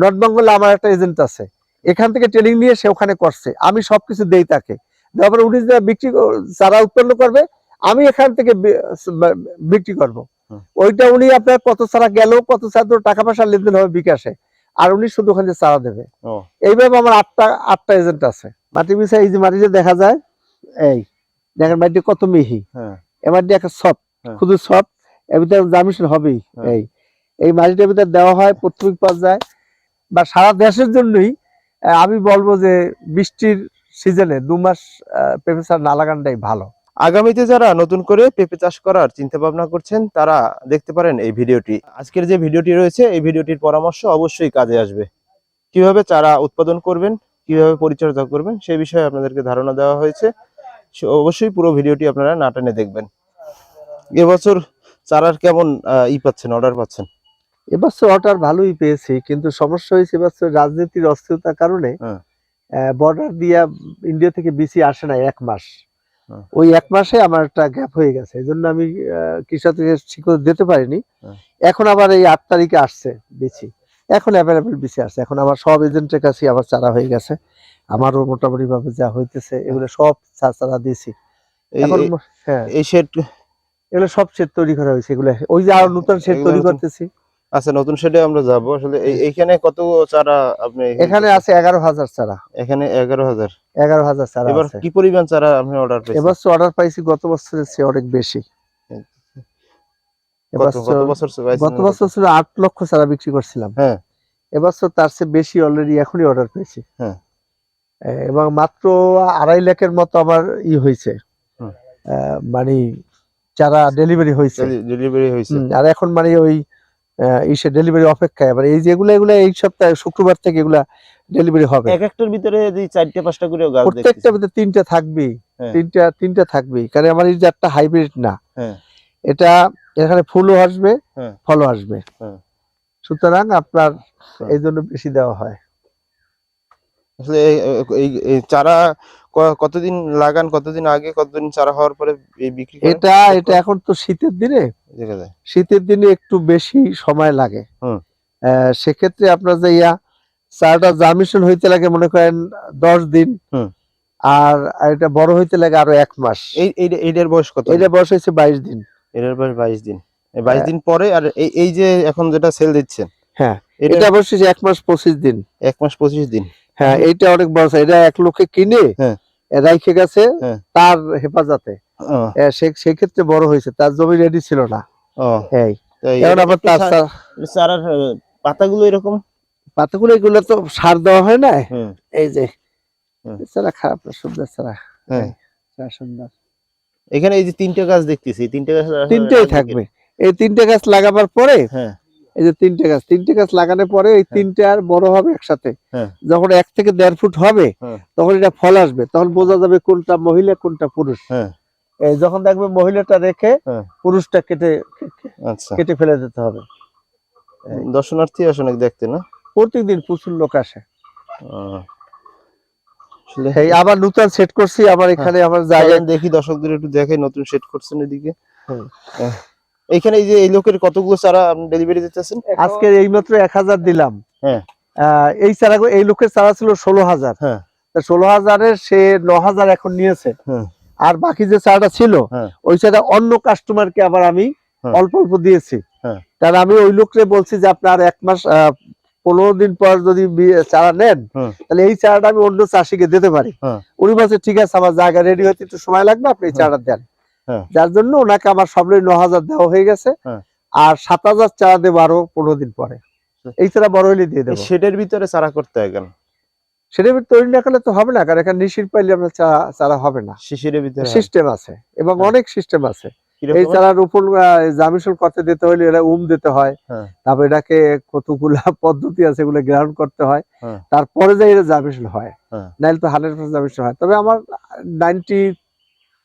North বেঙ্গলে আমার একটা এজেন্ট আছে। এখান থেকে ট্রেনিং নিয়ে সে ওখানে করছে। আমি সবকিছু দেই তাকে। তারপরে উনি যে বিক্রি কর- চারা উৎপন্ন করবে আমি এখান থেকে বিক্রি করব। ওইটা উনি আপনার কত চারা গেল কত চারা টাকা পয়সা লেনদেন হবে বিকাশে। আর উনি শুধু ওখানে চারা দেবে। এইভাবে আমার আটটা আটটা এজেন্ট আছে। মাটি মিশা এই যে মাটিতে দেখা যায় এই দেখেন মাটি কত মিহি। হ্যাঁ। এ মাটি একটা সফট। শুধু সফট এর ভিতরে জামিশন হবেই হ্যাঁ। এই। এই মাটিটার ভিতরে দেওয়া হয় প্রত্যেক পর্যায়ে। বা সারা দেশের জন্যই আমি বলব যে বৃষ্টির সিজনে দু মাস পেঁপে চাষ না লাগানোটাই ভালো। আগামীতে যারা নতুন করে পেঁপে চাষ করার চিন্তা ভাবনা করছেন, তারা দেখতে পারেন এই ভিডিওটি। আজকের যে ভিডিওটি রয়েছে, এই ভিডিওটির পরামর্শ অবশ্যই কাজে আসবে। কীভাবে চারা উৎপাদন করবেন, কীভাবে পরিচর্যা করবেন সেই বিষয়ে আপনাদেরকে ধারণা দেওয়া হয়েছে। অবশ্যই পুরো ভিডিওটি আপনারা না টেনে দেখবেন। এবছর চারার কেমন ই পাচ্ছেন, অর্ডার পাচ্ছেন? এবছর অর্ডার ভালোই পেয়েছি কিন্তু সমস্যা হয়েছে এবছর রাজনীতির অস্থিরতার কারণে। বর্ডার দিয়া ইন্ডিয়া থেকে বিসি আসে না এক মাস। হ্যাঁ। ওই এক মাসে আমার একটা গ্যাপ হয়ে গেছে এই জন্য আমি আহ, কৃষককে দিতে পারিনি। হ্যাঁ। এখন আবার এই আট তারিখে আসছে বিসি এখন অ্যাভেলেবেল বিসি আসছে। এখন আমার সব এজেন্টের কাছে আবার চারা হয়ে গেছে। আমারও মোটামুটি ভাবে যা হইতেছে এগুলো সব চারা দিয়েছি। এখন হ্যাঁ। এই শেড এগুলো সব সেট তৈরি করা হয়েছে এগুলো ওই যে আরও নতুন সেট তৈরি করতেছি। আচ্ছা নতুন শেডে আমরা যাব। আসলে এই- এইখানে কত চারা আপনি এখানে আছে এগারো হাজার চারা। এখানে এগারো হাজার। এগারো হাজার চারা এবার কি পরিমাণ চারা আপনি অর্ডার পেয়েছেন? এবছর অর্ডার পাইছি গত বছরের চেয়ে অনেক বেশি। পাইছেন গত বছর ছিল আট লক্ষ চারা বিক্রি করছিলাম। হ্যাঁ। এবছর তার চেয়ে বেশি অলরেডি এখনই অর্ডার পেয়েছি। হ্যাঁ। এবং মাত্র আড়াই লাখের মতো আমার ই হয়েছে। মানে চারা ডেলিভারি হয়েছে। ডেলিভারি হয়েছে। আর এখন মানে ওই ইসে ডেলিভারি অপেক্ষায় আবার এই যেগুলো এগুলো এই সপ্তাহে শুক্রবার থেকে এগুলা ডেলিভারি হবে এক একটার ভিতরে যে চারটে পাঁচটা করে গাছ প্রত্যেকটা ভিতরে তিনটা থাকবেই হ্যাঁ। তিনটা তিনটা থাকবেই কারণ আমার এই যে একটা হাইব্রিড না হ্যাঁ। এটা এখানে ফুলও আসবে হ্যাঁ। ফলও আসবে। সুতরাং আপনার। এই জন্য বেশি দেওয়া হয় আসলে এই- চারা কতদিন লাগান কতদিন আগে কতদিন চারা হওয়ার পরে বিক্রি এটা এটা এখন তো শীতের দিনে। শীতের দিনে একটু বেশি সময় লাগে। সেক্ষেত্রে আপনার যে ইয়া চারাটা জামিশন হইতে লাগে মনে করেন দশ দিন। হুম। আর এটা বড় হইতে লাগে আরও এক মাস। এই এইটার বয়স কত? এটা বয়স হয়েছে বাইশ দিন। এটার বয়স বাইশ দিন। বাইশ হ্যাঁ। দিন পরে আর এই এই যে এখন যেটা সেল দিচ্ছেন হ্যাঁ, এটা হয়েছে এক মাস পঁচিশ দিন। এক মাস পঁচিশ দিন। হ্যাঁ এইটা অনেক বড় এটা এক লোকে কিনে হ্যাঁ। রাইখে গেছে হ্যাঁ। তার হেফাজতে। ও, এ, সে- সেক্ষেত্রে বড় হয়েছে তার জমি রেডি ছিল না। এই। এখন আবার তার চা- চা- চারার পাতাগুলো এরকম? পাতাগুলো এগুলো তো সার দেওয়া হয় না? এই যে। খারাপ না সুন্দর ছাড়া। হ্যাঁ। সুন্দর। এখানে এই যে তিনটে গাছ দেখতেছি তিনটে গাছ তিনটেই থাকবে। এই তিনটে গাছ লাগাবার পরে হ্যাঁ। এই যে তিনটে গাছ তিনটে গাছ লাগানোর পরে এই তিনটে আর বড় হবে একসাথে। হ্যাঁ। যখন এক থেকে দেড় ফুট হবে হ্যাঁ। তখন এটা ফল আসবে তখন বোঝা যাবে কোনটা মহিলা কোনটা পুরুষ। হ্যাঁ। যখন দেখবে মহিলাটা রেখে হ্যাঁ। পুরুষটা কেটে আচ্ছা। কেটে ফেলে দিতে হবে। দর্শনার্থী আসে অনেক দেখতে না? প্রত্যেকদিন প্রচুর লোক আসে। এই আবার নতুন সেট করছি আবার এখানে আমার জায়গায় দেখি দর্শকদের একটু দেখাই নতুন সেট করছেন এদিকে। হুম। আহ, এইখানে এই যে এই লোকের কতগুলো চারা আপনি ডেলিভারি দিতেছেন আজকে এইমাত্র এক হাজার দিলাম হ্যাঁ। আহ, এই চারা এই লোকের চারা ছিল ষোলো হাজার হ্যাঁ। ষোলো হাজারের সে ন হাজার এখন নিয়েছে হ্যাঁ। আর বাকি যে চারাটা ছিল হ্যাঁ। ওই চারা অন্য কাস্টমারকে আবার আমি। অল্প অল্প দিয়েছি হ্যাঁ। কারণ আমি ওই লোককে বলছি যে আপনার এক মাস আহ, পনেরো দিন পর যদি চারা নেন তাহলে এই চারাটা আমি অন্য চাষিকে দিতে পারি। উনি বলছে ঠিক আছে আমার জায়গা রেডি হতে একটু সময় লাগবে আপনি এই। চারাটা দেন। যার জন্য ওনাকে আমার সবলাই ন হাজার দেওয়া হয়ে গেছে। হ্যাঁ। আর সাত হাজার চারা দেবো আরও পনেরো দিন পরে। এই চারা বড় হলে দিয়ে দেবো। শেডের ভিতরে চারা করতে হয় কেন? সেটা তৈরি না করলে তো হবে না কারণ এখানে নিশির পাইলে আপনার চারা হবে না। শিশিরের ভিতরে সিস্টেম আছে এবং হ্যাঁ। অনেক সিস্টেম আছে। এই হয়? করতে দিতে হলে এটা উম দিতে হয়। হ্যাঁ। তারপর এটাকে কতগুলা পদ্ধতি আছে এগুলো করতে হয়। হ্যাঁ। তারপরে যাই এটা জামিশন হয়। হ্যাঁ। নাইলে তো হান্ড্রেড পার্সেন্ট জামিশন হয়। তবে আমার নাইনটি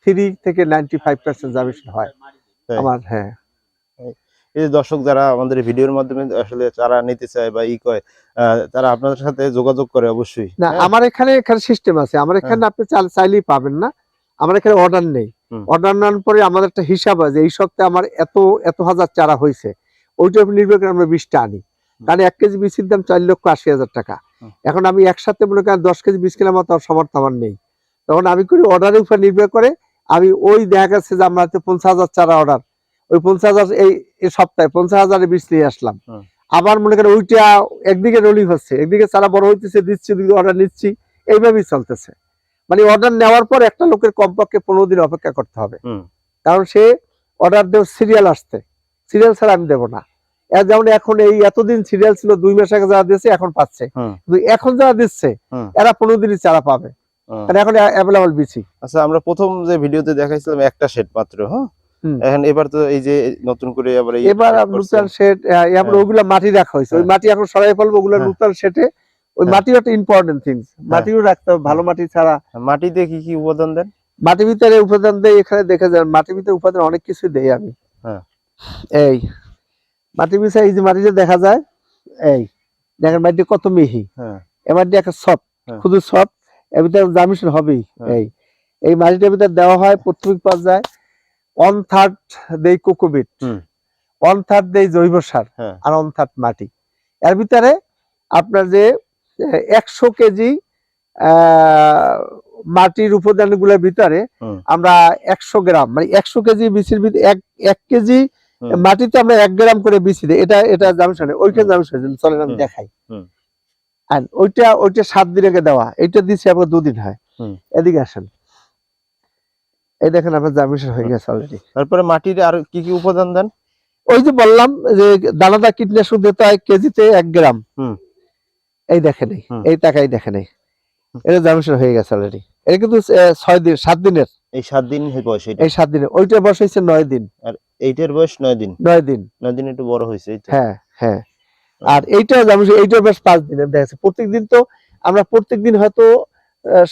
থ্রি থেকে নাইনটি ফাইভ পার্সেন্ট জামিশন হয় আমার হ্যাঁ। এই দর্শক যারা আমাদের ভিডিওর মাধ্যমে আসলে চারা নিতে চায় বা ই কয় তারা আপনাদের সাথে যোগাযোগ করে অবশ্যই। না হ্যাঁ? আমার এখানে এখানে সিস্টেম আছে। আমার এখানে আপনি চাল- চাইলেই পাবেন না। আমার এখানে অর্ডার নেই। অর্ডার নেওয়ার পরে আমাদের একটা হিসাব আছে। এই সপ্তাহে আমার এত এত হাজার চারা হয়েছে। ওইটার উপর নির্ভর করে আমরা বীজটা আনি। কারণ এক কেজি বীজের দাম চার লক্ষ আশি হাজার টাকা। এখন আমি একসাথে মনে করেন দশ কেজি বীজ কেনার মতো সমর্থ আমার নেই। তখন আমি করি অর্ডারের উপর নির্ভর করে আমি ওই দেখা গেছে যে আমরা পঞ্চাশ হাজার চারা অর্ডার ওই পঞ্চাশ হাজার এই সপ্তাহে পঞ্চাশ হাজারের বীজ নিয়ে আসলাম। আবার মনে করেন ওইটা একদিকে রোলিং হচ্ছে একদিকে চারা বড় হইতেছে দিচ্ছি ওদিকে অর্ডার নিচ্ছি এইভাবেই চলতেছে। মানে অর্ডার নেওয়ার পর একটা লোকের কমপক্ষে পনেরো দিন অপেক্ষা করতে হবে। কারণ সে অর্ডার দেব সিরিয়াল আসতে সিরিয়াল ছাড়া আমি দেবো না। যেমন এখন এই এতদিন সিরিয়াল ছিল দুই মাস আগে যারা দিয়েছে এখন পাচ্ছে। কিন্তু এখন যারা দিচ্ছে এরা পনেরো দিনই চারা পাবে। কারণ এখন অ্যাভেলেবল বিচি আচ্ছা আমরা প্রথম যে ভিডিওতে দেখাইছিলাম একটা সেট মাত্র হ্যাঁ এখন এবার তো এই যে নতুন করে আবার এবার করছেন। নূতন সেট এবার হ্যাঁ। ওগুলা মাটি রাখা হয়েছে ওই হ্যাঁ। মাটি এখন সরাই ফেলব ওগুলো হ্যাঁ। নূতন সেটে ওই। মাটিও একটা ইম্পর্টেন্ট থিংস মাটিও রাখতে হবে ভালো মাটি ছাড়া মাটিতে কি কি উপাদান দেন মাটির ভিতরে উপাদান দেয় এখানে দেখে যান মাটির ভিতরে উপাদান অনেক কিছু দেই আমি। এই মাটির ভিতরে এই যে মাটিতে দেখা যায় এই দেখেন মাটি কত মিহি হ্যাঁ মাটি একটা সফট। শুধু সফট এর ভিতরে হবেই হ্যাঁ। এই এই মাটিটার ভিতরে দেওয়া হয় প্রাথমিক পর্যায়ে ওয়ান থার্ড দেই কোকোবিট। ওয়ান থার্ড দেই জৈব সার হ্যাঁ। আর ওয়ান থার্ড মাটি এর ভিতরে আপনার যে একশো কেজি আহ, মাটির উপাদানগুলোর ভিতরে আমরা একশো গ্রাম মানে একশো কেজি বিচির ভিতরে এক এক কেজি। মাটিতে আমরা এক গ্রাম করে বিচি দিই এটা এটা জামিশন ওইখানে জামিশন চলেন আমি দেখাই। আর ওইটা ওইটা সাত দিন আগে দেওয়া। এটা দিচ্ছি আপনার দুদিন হয়। এদিকে আসেন। এই দেখেন আপনার জামিশন হয়ে গেছে অলরেডি তারপরে মাটির আর কি কি উপাদান দেন? ওই যে বললাম যে দানাদার কীটনাশক দিতে হয় কেজিতে এক গ্রাম। এই দেখে নেই এই টাকাই দেখে নেই এটা জামিশন হয়ে গেছে অলরেডি এটা কিন্তু ছয় দিন সাত দিনের। এই সাত দিন বয়স এই সাত দিনের। ওইটা বয়স হয়েছে নয় দিন। আর এইটার বয়স নয় দিন। নয় দিন। নয় দিন একটু বড় হয়েছে হ্যাঁ হ্যাঁ। আর এইটা জামিশন এইটা বেশ পাঁচ দিনের দেখা যাচ্ছে প্রত্যেকদিন তো আমরা প্রত্যেকদিন হয়তো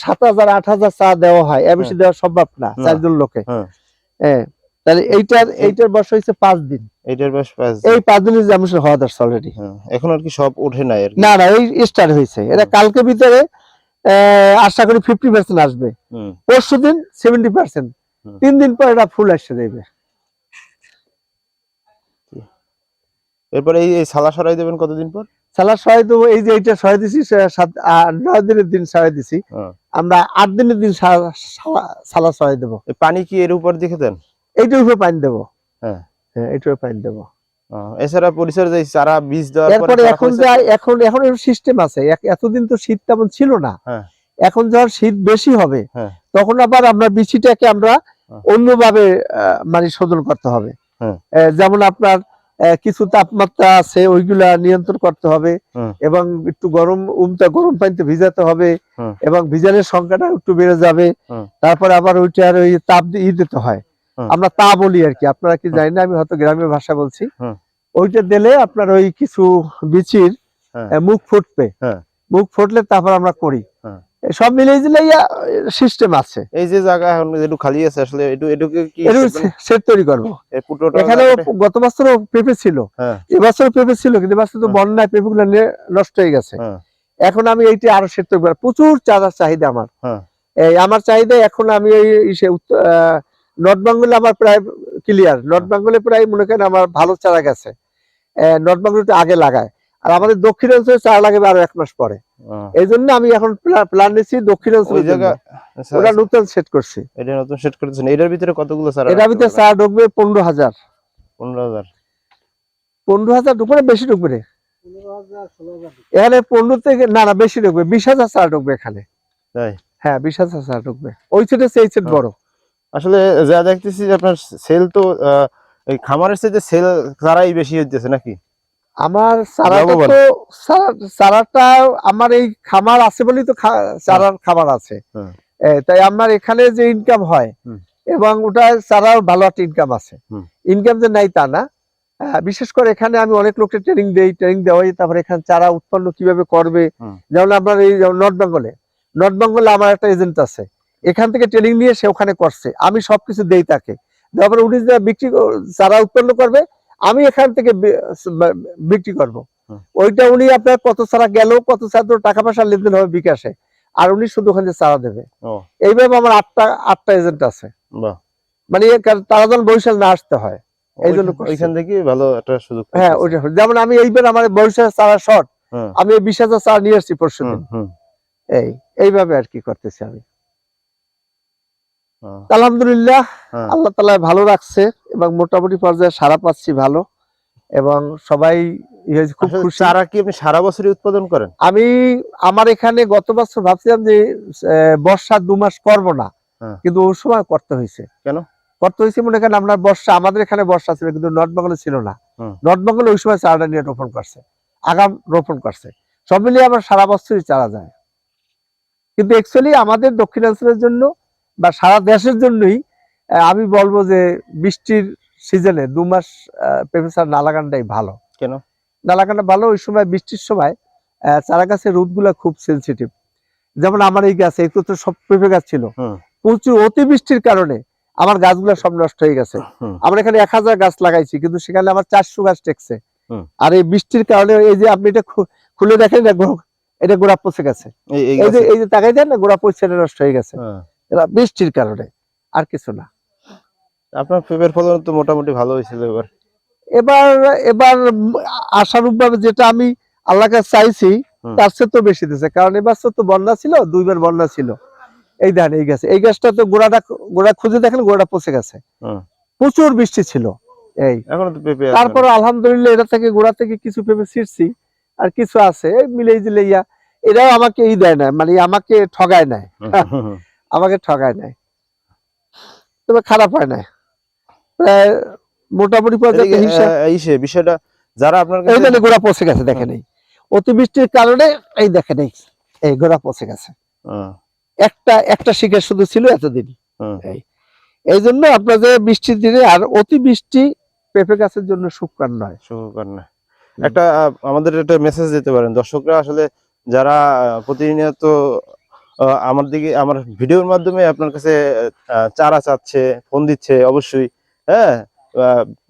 সাত হাজার আট হাজার চা দেওয়া হয়। এর বেশি দেওয়া সম্ভব না না। চারজন লোকে। হ্যাঁ। হ্যাঁ তাহলে এইটার এইটার বয়স হয়েছে পাঁচ দিন। এইটার বয়স পাঁচ এই পাঁচ দিনের হওয়া অলরেডি হ্যাঁ, এখন আর কি সব ওঠে নাই আর না না এই স্টার্ট হয়েছে। এটা কালকে ভিতরে আশা করি ফিফটি পার্সেন্ট আসবে। পরশু দিন সেভেন্টি পার্সেন্ট তিন দিন পর এটা ফুল আসছে দেবে এরপরে এই সালা সরাই দেবেন কতদিন পর সালা সহায় দেবো এই যে এইটা সহায় দিছি সাত নয় দিনের দিন সরাই দিছি হ্যাঁ। আমরা আট দিনের দিন সালা সহায় দেবো পানি কি এর উপর দেখে দেন এইটার উপরে পানি দেবো হ্যাঁ। হ্যাঁ পানি দেবো এছাড়া পরিচর্যা চারা বীজ দেওয়ার পরে এখন যা এখন এখন সিস্টেম আছে এতদিন তো শীত তেমন ছিল না হ্যাঁ। এখন যখন শীত বেশি হবে। তখন আবার আমরা বিচিটাকে আমরা। অন্যভাবে মানে শোধন করতে হবে। যেমন আপনার কিছু তাপমাত্রা আছে ওইগুলা নিয়ন্ত্রণ করতে হবে এবং একটু গরম উমটা গরম পানিতে ভিজাতে হবে এবং ভিজানোর সংখ্যাটা একটু বেড়ে যাবে। তারপরে আবার ওইটার ওই তাপ দিয়ে ই দিতে হয়। আমরা তা বলি আর কি আপনারা কি। জানি না আমি হয়তো গ্রামের ভাষা বলছি। ওইটা দিলে আপনার ওই কিছু বিচির হ্যাঁ। মুখ ফুটবে। হ্যাঁ। মুখ ফুটলে তারপর আমরা করি। সব মিলিয়ে দিলে সিস্টেম আছে। এই যে জায়গা এখন একটু খালি আছে আসলে একটু এটুকে কি সেট তৈরি করব। এখানে গত বছরও পেঁপে ছিল। হ্যাঁ। এবছর পেঁপে ছিল কিন্তু এবছর তো হ্যাঁ। বন্যায় পেঁপে গুলো নষ্ট হয়ে গেছে। হ্যাঁ। এখন আমি এইটা আরও সেট তৈরি করব। প্রচুর চাঁদার চাহিদা আমার। হ্যাঁ। এই আমার চাহিদা এখন আমি এই নর্থ বেঙ্গলে আমার প্রায় ক্লিয়ার নর্থ বেঙ্গলে প্রায় মনে করেন আমার ভালো চারা গেছে। নর্থ বেঙ্গল আগে লাগায়। আর আমাদের দক্ষিণ অঞ্চলে চারা লাগাবে আরও এক মাস পরে। এই জন্য আমি এখন প্ল্যান নিচ্ছি দক্ষিণ ওই অঞ্চলে আচ্ছা, ওটা নতুন সেট করছি। এটা নতুন সেট করেছেন এটার ভিতরে কতগুলো চারা এটার ভিতরে চারা ঢুকবে পনেরো হাজার। পনেরো হাজার। পনেরো হাজার ঢুকবে না বেশি ঢুকবে? এখানে পনেরো থেকে না না বেশি ঢুকবে। বিশ হাজার চারা ঢুকবে এখানে। হ্যাঁ বিশ হাজার চারা ঢুকবে। ওই সেটে সেই সেট। বড়। আসলে যা দেখতেছি আপনার সেল তো আহ, এই খামারের সাথে সেল চারাই বেশি হইতেছে নাকি? আমার চারাটা তো চারাটা আমার এই খামার আছে বলেই তো চারার খামার আছে। হ্যাঁ। তাই আমার এখানে যে ইনকাম হয় এবং ওটা চারার ভালো একটা ইনকাম আছে। ইনকাম যে নাই তা না। বিশেষ করে এখানে আমি অনেক লোককে ট্রেনিং দেই ট্রেনিং দেওয়াই তারপরে এখানে চারা উৎপন্ন কীভাবে করবে। যেমন আপনার এই নর্থ বেঙ্গলে নর্থ বেঙ্গলে আমার একটা এজেন্ট আছে। এখান থেকে ট্রেনিং নিয়ে সে ওখানে করছে। আমি সবকিছু দেই তাকে। তারপরে উনি বিক্রি চারা উৎপন্ন করবে আমি এখান থেকে বিক্রি করব। ওইটা উনি আপনার কত চারা গেল কত তো টাকা পয়সা লেনদেন হবে বিকাশে। আর উনি শুধু ওখানে চারা দেবে। এইভাবে আমার আটটা আটটা এজেন্ট আছে। মানে তারা যেন বরিশাল না আসতে হয়। এই জন্য ওইখান- থেকে ভালো একটা সুযোগ হ্যাঁ ওইটা যেমন আমি এইবার আমার বরিশাল চারা শর্ট আমি এই বিশ হাজার চারা নিয়ে আসছি পরশু এই এইভাবে আর কি করতেছি আমি। আলহামদুলিল্লাহ হ্যাঁ। আল্লাহ তালা ভালো রাখছে এবং মোটামুটি পর্যায়ে সারা পাচ্ছি ভালো এবং সবাই খুব আসলে খুশি। চারা কি আপনি সারা বছরই উৎপাদন করেন? আমি আমার এখানে গত বছর ভাবছিলাম যে বর্ষা দু মাস করব না হ্যাঁ। কিন্তু ওই সময় করতে হয়েছে। কেন? করতে হয়েছে মনে করেন আপনার বর্ষা আমাদের এখানে বর্ষা ছিল কিন্তু নর্থ বেঙ্গলে ছিল না। নর্থ বেঙ্গলে ওই সময় চারাটা নিয়ে রোপণ করছে আগাম রোপণ করছে। সব মিলিয়ে আবার সারা বছরই চারা যায়। কিন্তু অ্যাকচুয়ালি আমাদের দক্ষিণাঞ্চলের জন্য বা সারা দেশের জন্যই আমি বলব যে বৃষ্টির সিজনে দু মাস পেঁপে চারা ভালো। কেন? না ভালো ওই সময় বৃষ্টির সময় চারা গাছের রোদগুলা খুব সেন্সিটিভ যেমন আমার এই গাছে একটু তো সব পেঁপে গাছ ছিল। প্রচুর অতিবৃষ্টির কারণে আমার গাছগুলো সব নষ্ট হয়ে গেছে। আমরা এখানে এক হাজার গাছ লাগাইছি কিন্তু সেখানে আমার চারশো গাছ টেকছে। আর এই বৃষ্টির কারণে এই যে আপনি এটা খুলে দেখেন এটা গোড়া পচে গেছে। এই- যে এই যে তাকাই দেন না গোড়া পচে নষ্ট হয়ে গেছে। এটা বৃষ্টির কারণে আর কিছু না। আপনার পেঁপের ফলন তো মোটামুটি ভালো হয়েছিল এবার। এবার এবার আশারূপভাবে যেটা আমি আল্লাহ কাছে চাইছি। তার চেয়ে তো বেশি দিছে। কারণ এবার তো বন্যা ছিল দুইবার বন্যা ছিল। এই দেখেন এই গাছে এই গাছটা তো গোড়াটা গোড়া খুঁজে দেখেন গোড়াটা পচে গেছে। প্রচুর বৃষ্টি ছিল এই। এখনও। তারপর আলহামদুলিল্লাহ এটা থেকে গোড়া থেকে কিছু পেঁপে ছিঁড়ছি আর কিছু আছে এই মিলেই দিলে ইয়া। এরাও আমাকে ই দেয় না মানে আমাকে ঠগায় নাই। আমাকে ঠগায় নাই। তবে খারাপ হয় না প্রায় মোটামুটি বিষয়টা যারা আপনার এই জন্য গোড়া পচে গেছে দেখেন এই। অতিবৃষ্টির কারণে এই দেখেন এই এই গোড়া পচে গেছে। একটা একটা শিকার শুধু ছিল এতদিন। এই এই জন্য আপনাদের বৃষ্টির দিনে আর অতিবৃষ্টি পেঁপে গাছের জন্য সুখকর নয়। শুভকর না। একটা আমাদের একটা মেসেজ দিতে পারেন। দর্শকরা আসলে যারা প্রতিনিয়ত আমার দিকে আমার ভিডিওর মাধ্যমে আপনার কাছে চারা চাচ্ছে ফোন দিচ্ছে অবশ্যই হ্যাঁ?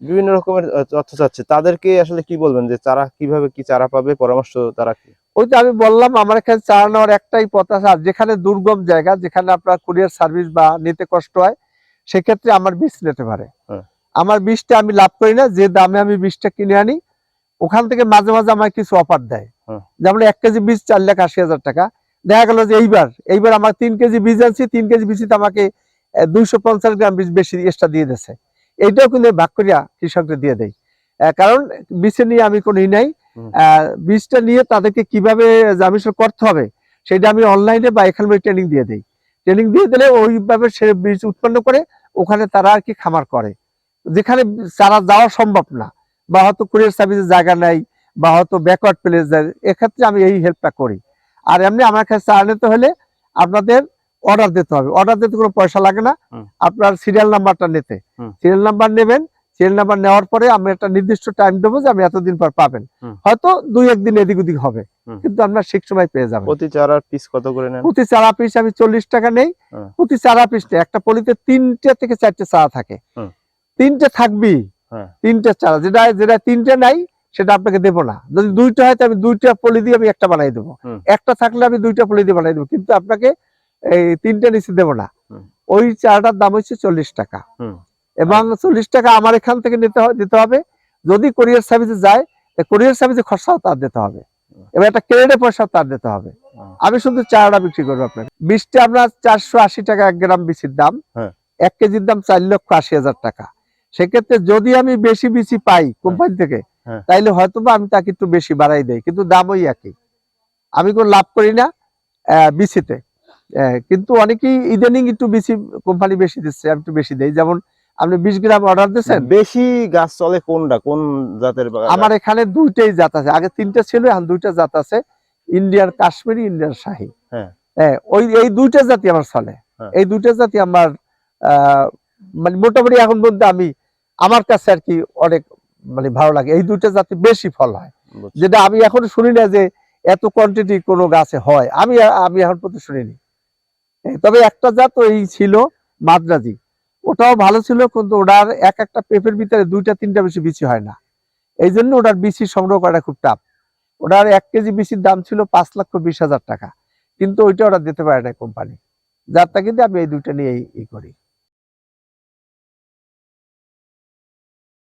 বিভিন্ন রকমের তথ্য চাচ্ছে। তাদেরকে আসলে কি বলবেন যে চারা কীভাবে কি চারা পাবে? পরামর্শ তারা কি? ওই তো আমি বললাম আমার এখানে চারা নেওয়ার একটাই পথ যেখানে দুর্গম জায়গা যেখানে আপনার কুরিয়ার সার্ভিস বা নিতে কষ্ট হয় সেক্ষেত্রে আমার বীজ নিতে পারে। হ্যাঁ। আমার বীজটা আমি লাভ করি না যে দামে আমি বীজটা কিনে আনি ওখান থেকে মাঝে মাঝে আমাকে কিছু অফার দেয়। হ্যাঁ। যেমন এক কেজি বীজ চার লাখ আশি হাজার টাকা। দেখা গেল যে এইবার এইবার আমার তিন কেজি বীজ আনছি তিন কেজি বীজতে আমাকে দুইশো পঞ্চাশ গ্রাম বীজ বেশি এক্সট্রা দিয়ে দিচ্ছে এইটাও কিন্তু ভাগ করিয়া কৃষকদের দিয়ে দেয় কারণ বীজে নিয়ে আমি কোনো নাই। বীজটা নিয়ে তাদেরকে কীভাবে জামিশন করতে হবে সেটা আমি অনলাইনে বা এখানে ট্রেনিং দিয়ে দিই। ট্রেনিং দিয়ে দিলে ওইভাবে সে বীজ উৎপন্ন করে ওখানে তারা আর কি খামার করে। যেখানে চারা যাওয়া সম্ভব না বা হয়তো কুরিয়ার সার্ভিসের জায়গা নাই বা হয়তো ব্যাকওয়ার্ড প্লেস যায় এক্ষেত্রে আমি এই হেল্পটা করি। আর এমনি আমার কাছে চারা নিতে হলে আপনাদের অর্ডার দিতে হবে। অর্ডার দিতে কোনো পয়সা লাগে না। আপনার সিরিয়াল নাম্বারটা নিতে। সিরিয়াল নাম্বার নেবেন। সিরিয়াল নাম্বার নেওয়ার পরে আমি একটা নির্দিষ্ট টাইম দেবো যে আমি এতদিন পর পাবেন। হয়তো দুই একদিন এদিক ওদিক হবে। কিন্তু আপনার ঠিক সময় পেয়ে যাবেন। প্রতি চারার পিস কত করে নেন? প্রতি চারা পিস আমি চল্লিশ টাকা নেই। প্রতি চারা পিস নেই একটা পলিতে তিনটে থেকে চারটে চারা থাকে। তিনটে থাকবি হ্যাঁ। তিনটে চারা যেটা যেটা তিনটে নাই সেটা আপনাকে দেবো না। যদি দুইটা হয় আমি দুইটা পলি দিয়ে আমি একটা বানাই দেবো। একটা থাকলে আমি দুইটা পলি দিয়ে বানাই দেবো কিন্তু আপনাকে এই তিনটে নিচে দেবো না। ওই চারাটার দাম হচ্ছে চল্লিশ টাকা। এবং চল্লিশ টাকা আমার এখান থেকে নিতে দিতে হবে। যদি কোরিয়ার সার্ভিসে যায় কোরিয়ার সার্ভিসে খরচাও তার দিতে হবে। এবার একটা ক্রেডিটে পয়সা তার দিতে হবে। আমি শুধু চারাটা বিক্রি করব আপনার বীজটা আপনার চারশো আশি টাকা এক গ্রাম বীজের দাম। হ্যাঁ। এক কেজির দাম চার লক্ষ আশি হাজার টাকা। সেক্ষেত্রে যদি আমি বেশি বেশি পাই কোম্পানি থেকে। তাইলে হয়তো বা আমি তাকে একটু বেশি বাড়াই দেই কিন্তু দাম ওই একই। আমি কোনো লাভ করি না আহ, কিন্তু অনেকেই ইদানিং একটু বেশি কোম্পানি বেশি দিচ্ছে আমি একটু বেশি দেই। যেমন আপনি বিশ গ্রাম অর্ডার দিচ্ছেন বেশি গাছ চলে কোনটা? কোন জাতের আমার এখানে দুইটাই জাত আছে। আগে তিনটা ছিল এখন দুইটা জাত আছে। ইন্ডিয়ার কাশ্মীরি ইন্ডিয়ার শাহী। হ্যাঁ। হ্যাঁ ওই এই দুইটা জাতি আমার চলে। হ্যাঁ। এই দুইটা জাতি আমার আহ, মানে মোটামুটি এখন বলতে আমি আমার কাছে আর কি অনেক মানে ভালো লাগে। এই দুইটা জাতি বেশি ফল হয়। যেটা আমি এখন শুনি না যে এত কোয়ান্টিটি কোনো গাছে হয়। আমি আমি এখন পর্যন্ত শুনিনি। তবে একটা জাত ওই ছিল মাদ্রাজি। ওটাও ভালো ছিল কিন্তু ওটার এক একটা পেঁপের ভিতরে দুইটা তিনটা বেশি বিচি হয় না। এই জন্য ওটার বিচি সংগ্রহ করা খুব টাফ ওটার এক কেজি বিচির দাম ছিল পাঁচ লক্ষ বিশ হাজার টাকা। কিন্তু ওইটা ওরা দিতে পারে না কোম্পানি যারটা কিন্তু আমি এই দুইটা নিয়ে ই করি।